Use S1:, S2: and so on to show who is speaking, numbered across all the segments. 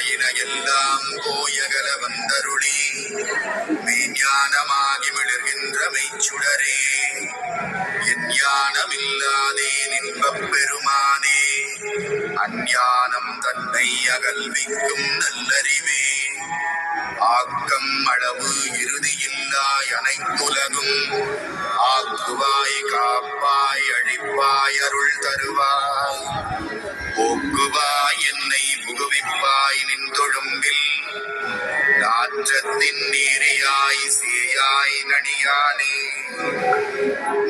S1: ஆயின எல்லாம் கோயகல வந்தருளி மெய்ஞானமாகி மிளர்கின்ற மெய்ச்சுடரே. என் ஞானமில்லாதே நின்பப் பெருமானே அஞ்ஞானம் தன்னை அகல்விக்கும் நல்லறிவே. ஆக்கம் அளவு இறுதியில்லாய் அனைத்துலகும் ஆக்குவாய் காப்பாய் அழிப்பாய் அருள் தருவாய். போக்குவாய் நாற்றத்தின் நீரியாய் சீயாய் நடியானே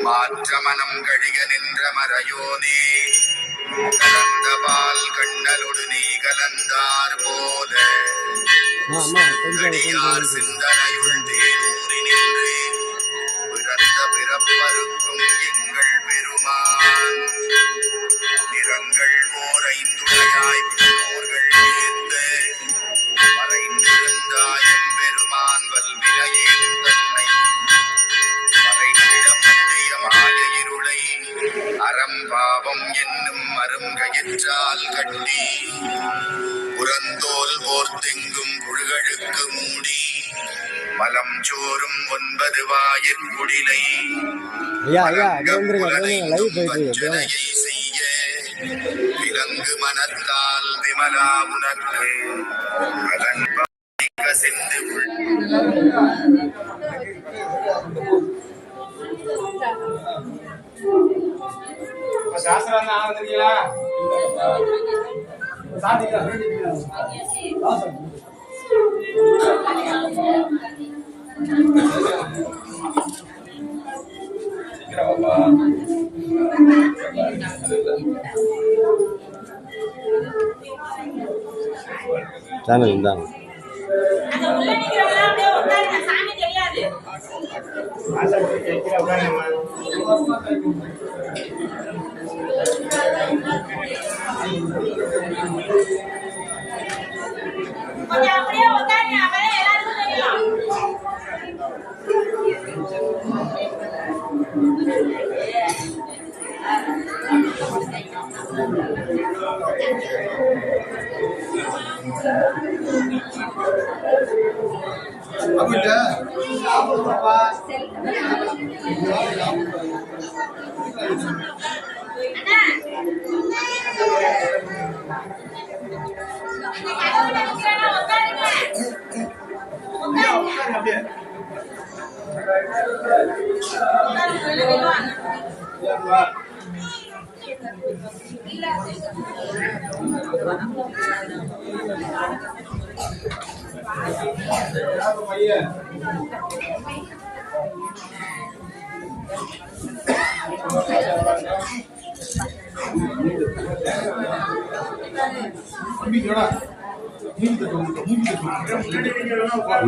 S1: மாற்ற மனம் கழிக நின்ற மறையோனே கலந்த பால் கண்ணலொடு நீ கலந்தார் போல
S2: அம்மா
S1: அடியார் சிந்தனையுள் தேனூறி நின்று பிறந்த பிறப்பருக்கும் எங்கள் பெருமான் நிறங்கள் ஓர் ஐந்துடையாய் அறம்பாவம் என்னும் அருங்கயிற்றால் கட்டி புறந்தோல் போர்த்தெங்கும் புழுகழுக்கு மூடி மலம் சோறும் ஒன்பது வாயிற்குடிலை செய்ய விலங்கு மனத்தால் விமலா உனக்கு அதன் சென்று
S3: தான் வந்துருக்கீங்களா
S2: சேனல்
S4: சாமி தெரியாது. அந்த கதவுல நிக்கிறவங்க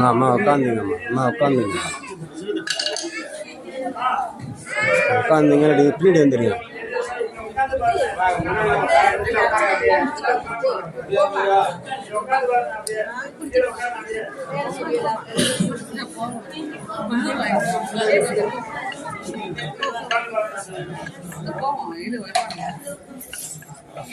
S2: அம்மா உட்காந்துங்கம்மா அம்மா உட்காந்துங்க உட்காந்துங்க இல்லாட்டி பின்னாடி வந்துடுங்க
S5: கோபம் இது வருவாங்க Yeah.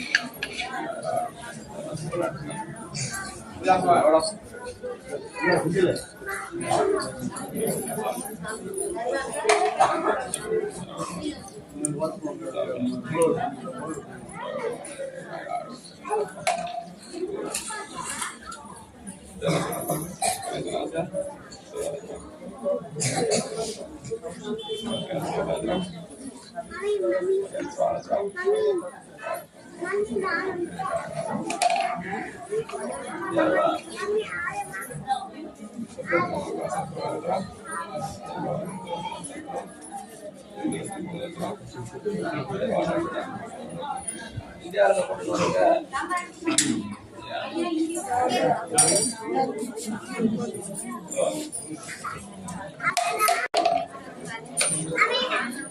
S5: வாங்கினது இல்ல திரும்ப சாலை மனசு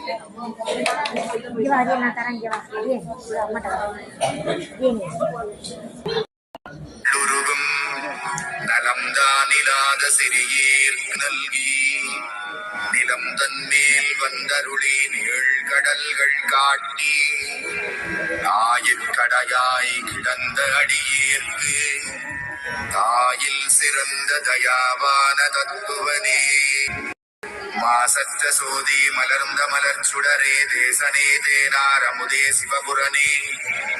S1: உருகும் நலம் தானிலாத சிறியீர் நல்கி நிலம் தன்மேல் வந்தருளி நீழ்கடல்கள் காட்டி நாயிற்கடையாய் கிடந்த அடியேற்கு தாயில் சிறந்த தயாவான தத்துவனே மாசற்ற சோதி மலர்ந்த மலர் சுடரே தேசனே தேனாரமுதே சிவபுரனே.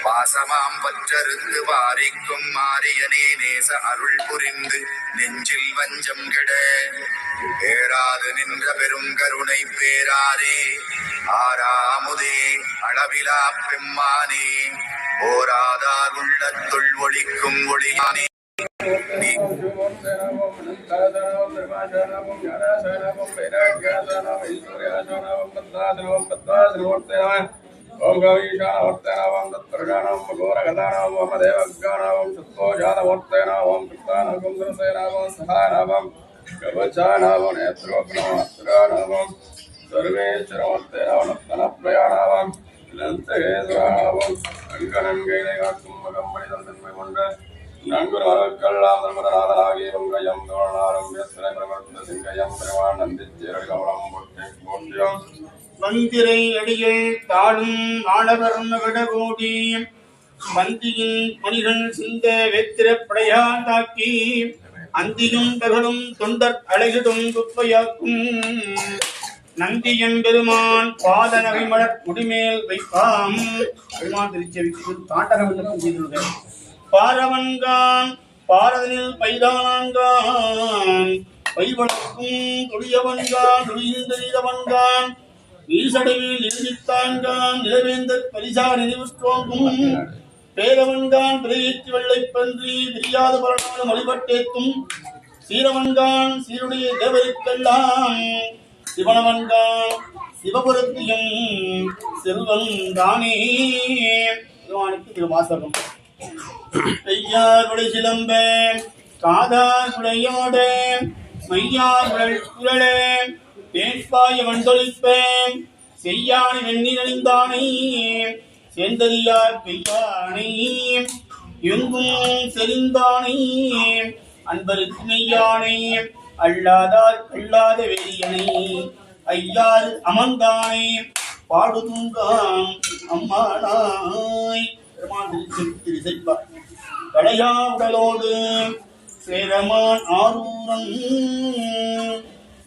S1: பாசமாம் பற்றருந்து வாரிக்கும் மாரியனே நேச அருள் புரிந்து நெஞ்சில் வஞ்சம் கெட. பேராது நின்ற பெரும் கருணை பேராரே. ஆறாமுதே அளவிலா பெம்மானே. ஓராதார் உள்ளத்துள் ஒளிக்கும் ஒளியானே.
S2: ओम गवीशानवर्तनावं तत्प्रजानां मघोरगतानां वमदेवज्ञानावं सत्त्वजातवर्तनावं कृतानागं सरसेनावं सहानावं कवचानावं नेत्रोग्नमात्रानावं सर्वेश्वरवर्तनावनत्तनप्रयाणावं नन्तकेश्वराणावं अङ्गनङ्गैलेगात्मकं मणिदन्तन्मयमुण्ड நங்குராக்கல்லாதமராதராகியங்கையம் தோழனாரும் வேசனை பிரமர்த்த சிங்கையம் பெருமான் நந்திச்சேரல் கமலம் பொட்டி போற்றியம்
S6: மந்திரை அடியில் தாடும் ஆடவரும் விடகோடி மந்தியின் மணிகள் சிந்த வேத்திர தாக்கி அந்தியும் பகலும் தொண்டர் அழகிடும் குப்பையாக்கும். நந்தியன் பெருமான் பாத நகை குடிமேல் வைப்பாம். பெருமான் திருச்செவிக்கு தாண்டகம் என்று பாரவன்கான் பாரதனில் பைதானான்கான் பைவளக்கும் தொழியவன்கான் தொழிந்தவன்கான் ஈசடையில் நிறுவித்தான்கான் நிலவேந்தர் பரிசா நினைவுற்றோங்கும் பேரவன்கான் பிறையேற்றி வெள்ளைப் பன்றி தெரியாத பலனாலும் வழிபட்டேத்தும் சீரவன்கான் சீருடைய தேவருக்கெல்லாம் சிவனவன்கான் சிவபுரத்தியும் செல்வன் தானே. பெருமானுக்கு திருவாசகம் ஐயாருடைய சிலம்ப காதார் குடையோட மையார் குழல் குழலே தேன்பாய வண்டொழிப்பேன் செய்யானை வெண்ணிறந்தானை செந்ததியார் பெய்யானை எங்கும் செறிந்தானை அன்பருக்கு மெய்யானை அல்லாதார் அல்லாத வேதியனை ஐயாறு அமர்ந்தானே பாடுதுங்காம் தூங்காம் அம்மானாய் பெருமான் திருச்செய்வார் கடையா உடலோடு சேரமான் ஆரூரன்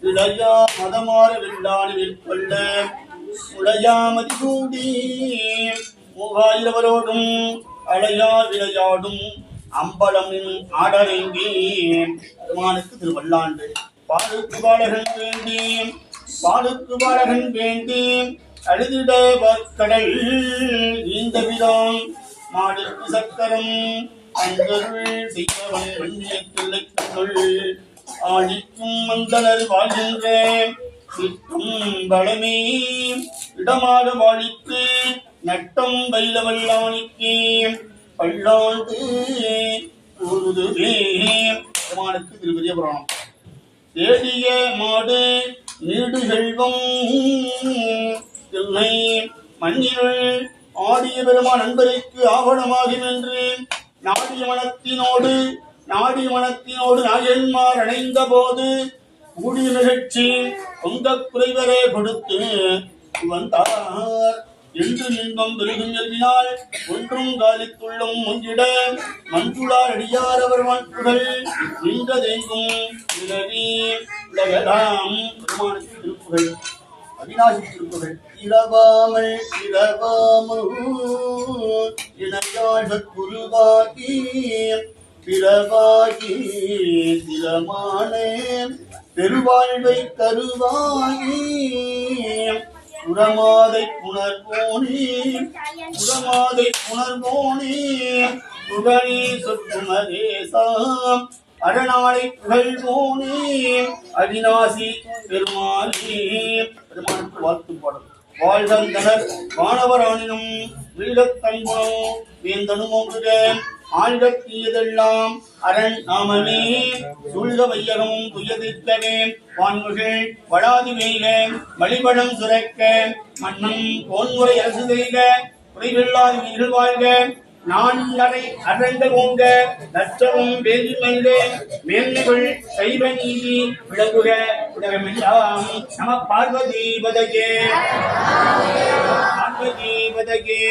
S6: இளையா மதமாற வெள்ளாடு விற்கொள்ள உளையாமதி கூடி மூவாயிரவரோடும் அழையா விளையாடும் அம்பலமின் ஆடரங்கி பெருமானுக்கு திருவள்ளாண்டு பாலுக்கு பாலகன் வேண்டி பாலுக்கு பாலகன் வேண்டி அழுதிட கடல் இந்த விதம் மாடுக்கு சக்கரம். அந்தருள் செய்யவன் வெண்ணிய ஆழிக்கும் மந்தனர் வாழ்கின்ற சிற்றும் பலமே இடமாக வாழித்து நட்டம் பைலவல்லாணிக்கு பல்லாண்டு கூறுதுவே பெருமானுக்கு திருப்பதிய புராணம். தேடிய மாடு நீடு செல்வம் இல்லை மண்ணினுள் ஆடிய பெருமான் நண்பருக்கு ஆவணமாகும் என்று நாடிய மனத்தினோடு நாடிய மனத்தினோடு நாயன்மார் அணைந்த போது கூடிய நிகழ்ச்சி பொங்க குறைவரே கொடுத்து வந்தார். என்று இன்பம் பெருகும் எழுதினால் ஒன்றும் காலித்துள்ளும் முங்கிட மஞ்சுளார் அடியார் அவர் மன்றுகள் நின்றதெங்கும் விலகி உலகலாம். பெருமானுக்கு திருப்புகள் அவிநாசி திருப்புகள் இளவாமல் இரவாமல் இணையாழ்க குருவாகி பிறவாகி திறமானே பெருவாழ்வை தருவாயி புறமாதை புணர்வோனே புறமாதை புணர்வோனே புகழே சொற்குமரேசாம் அரணாளை புகழ்வோனே அவிநாசி பெருமாளே பெருமானுக்கு வாழ்த்து பாடல். வாழ்கந்தனர் வானவரானினும் வீழத் தங்குணம் வேந்தனும் ஒன்றுக. ஆழ்கத் அரண் நாமமே. சுள்ள வையகம் துயதிர்க்கவே. வான்முகள் வளாது மேய்க வழிபடம் சுரக்க. மன்னம் போன்முறை அரசு செய்க. குறைவில்லாத வீர்கள் வாழ்க. நான் நரை அரங்கள் ஓங்க நற்றவும் வேதி மல்க மேன்மைகள் சைவ நீதி விளங்குக. உலகமெல்லாம் நம பார்வதி பதகே பார்வதி பதகே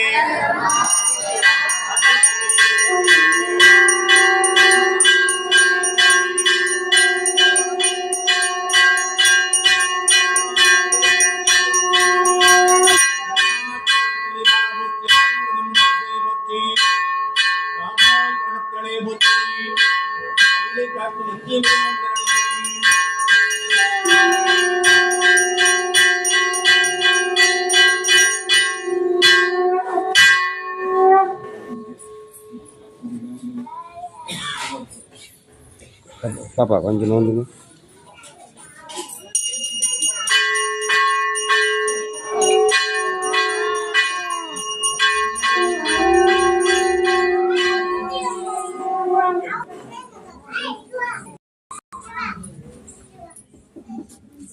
S7: பாப்பா கொஞ்சம் நோந்துங்க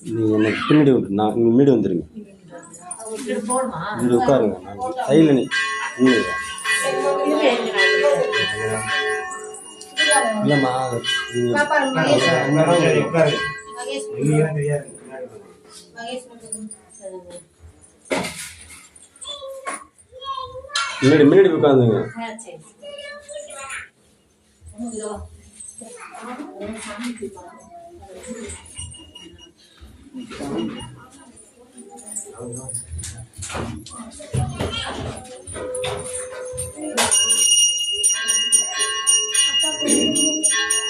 S7: நீங்கள் எனக்கு பின்னாடி விட்டு நான் இங்கே மீடு வந்துடுங்க இங்கே உட்காருங்க. நான் சைடில் நீ இங்கே இல்லைம்மா முன்னாடி முன்னாடி உட்காந்துங்க.
S6: நம
S2: Tá
S8: bom.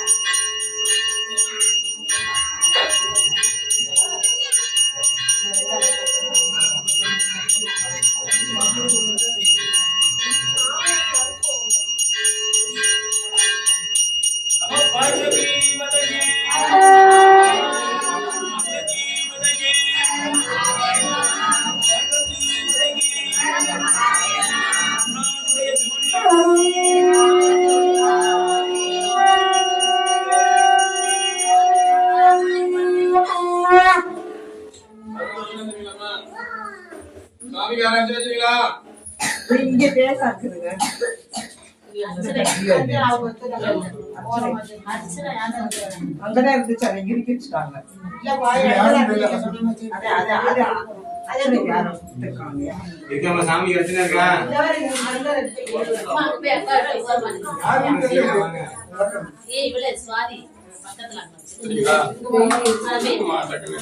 S2: அம்மா, டக்குனு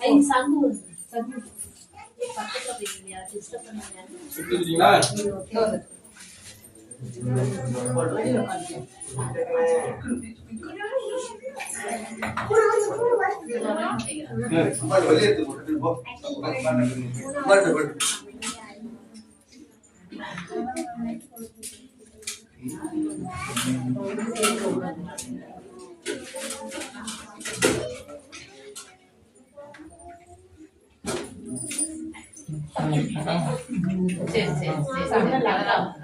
S8: ஐ சங்கு Sí, sí, sí,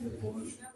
S8: Depois.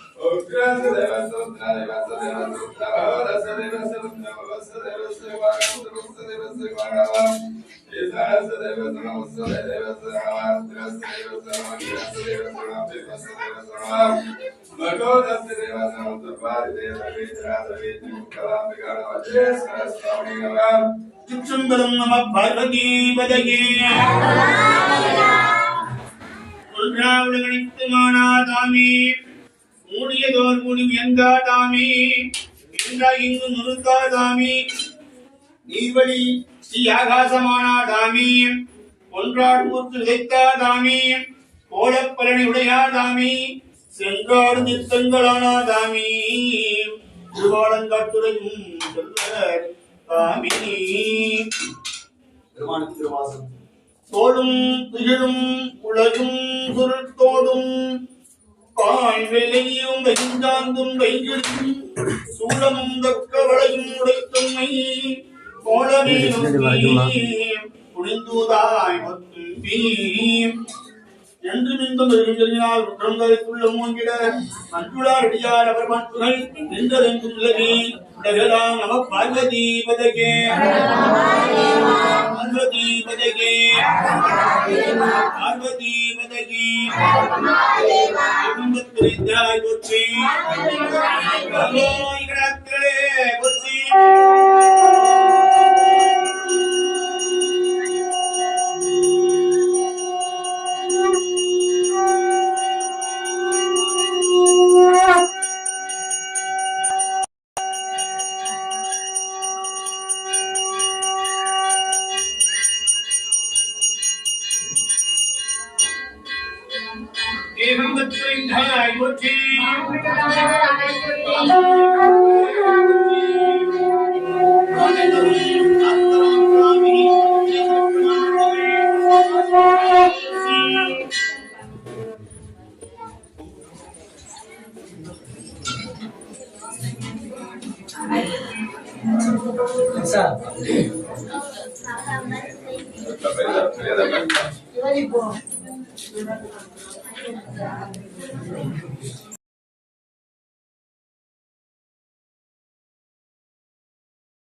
S2: ஓம் வசதேவ சரணம்
S6: திருச்சம்பலம் நம பார்வதி பதகே உள்ராவுலகணித்து மானாதாமே மூடியதோர் முடி எங்காதாமே என்றா இங்கு நுணுக்காதாமே நீர்வழி ஸ்ரீ ஆகாசமானாதாமே ஒன்றாடு ஊர்த்து விதைத்தாதாமே கோலப்பலனை உடையாதாமே. சென்றாடு நித்தங்களானாதாமே. திருவாளங்காட்டுரையும் சொல்ல தாமே தோளும் திகழும் உலகும் சுருட்டோடும் பாய் வெள்ளையும் வெஞ்சாந்தும் வைகளும் சூளமும் தக்கவளையும் உடைத்தம்மை கோலமே புரிந்துதாய் மத்தும்பி என்று மிந்தும் பெருகினால் குற்றங்களுக்குள்ள மூங்கிட அன்புளார் அடியார் அவர் மற்றுகள் நின்றதென்றும் உலகே உலகலாம் நம பார்வதி பதகே பார்வதி பதகே பார்வதி பதகே குடும்பத்திரிந்தாய் போற்றி. நலோய் கிடத்திலே ஏகம்பத்திரிந்தாய் போற்றி